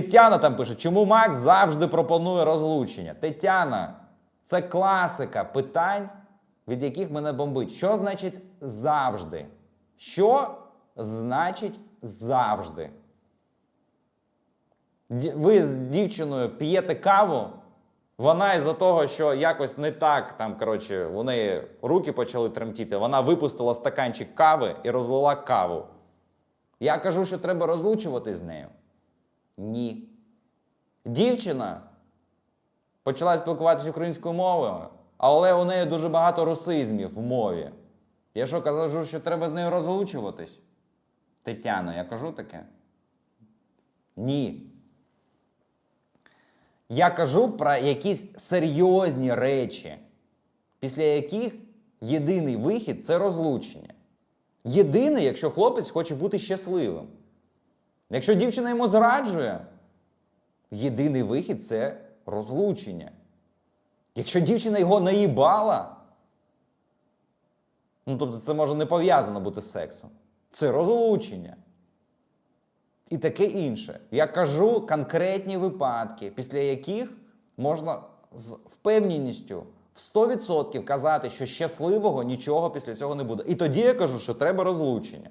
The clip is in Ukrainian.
Тетяна там пише, чому Макс завжди пропонує розлучення? Тетяна, це класика питань, від яких мене бомбить. Що значить завжди? Що значить завжди? Ви з дівчиною п'єте каву, вона із-за того, що якось не так, там, коротше, у неї руки почали тремтіти, вона випустила стаканчик кави і розлила каву. Я кажу, що треба розлучуватись з нею. Ні. Дівчина почала спілкуватися українською мовою, але у неї дуже багато русизмів в мові. Я що кажу, що треба з нею розлучуватись? Тетяна, я кажу таке? Ні. Я кажу про якісь серйозні речі, після яких єдиний вихід це розлучення. Єдиний, якщо хлопець хоче бути щасливим. Якщо дівчина йому зраджує, єдиний вихід це розлучення. Якщо дівчина його наїбала, ну тобто це може не пов'язано бути з сексом. Це розлучення. І таке інше. Я кажу конкретні випадки, після яких можна з впевненістю в 100% казати, що щасливого нічого після цього не буде. І тоді я кажу, що треба розлучення.